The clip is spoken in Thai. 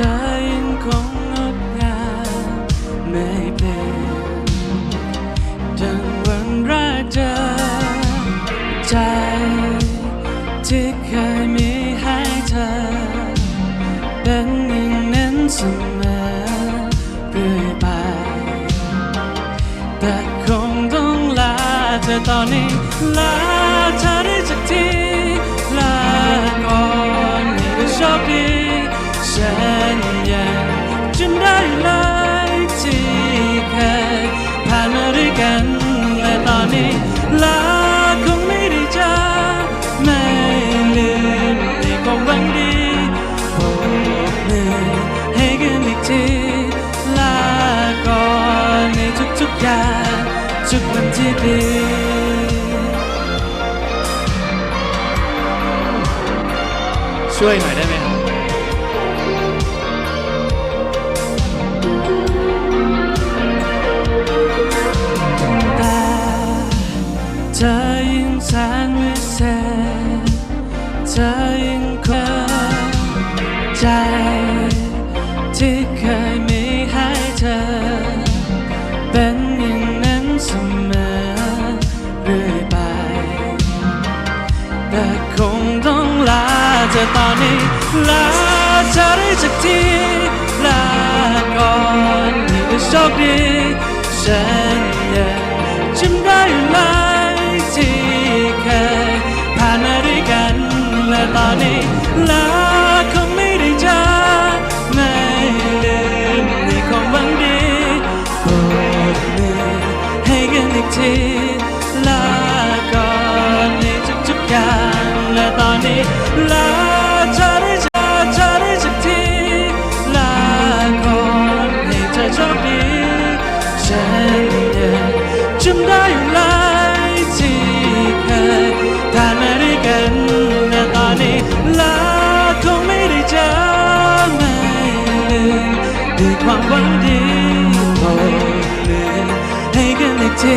ธอยังคงงดงามไม่เปลี่ยน มอเรื่อยไป แต่คงต้องลาเธอตอนนี้ลาเธอได้สักทีลาก่อนนี่ก็โชคดีฉันยังจำได้เลยที่เคยผ่านมาด้วยกันและตอนนี้ลา ทุกวันที่ดีช่วยหน่อยได้ไหมครับต่เธอยังแสนวิเศษเธอยังคงใจ แต่คงต้องลาเธอตอนนี้ ลาเธอได้สักที ลาก่อนนี่ก็โชคดีฉันยังจำได้อยู่เลยที่เคยผ่านมาด้วยกันและตอนนี้ลาคงไม่ได้เจอไม่ลืมในความหวังดีโปรดมือให้กันอีกที จำได้อยู่เลยที่เคยผ่านมาด้วยกันและตอนนี้ลาคงไม่ได้เจอไม่ลืมด้วยความหวังดีโปรดมือให้กันอีกที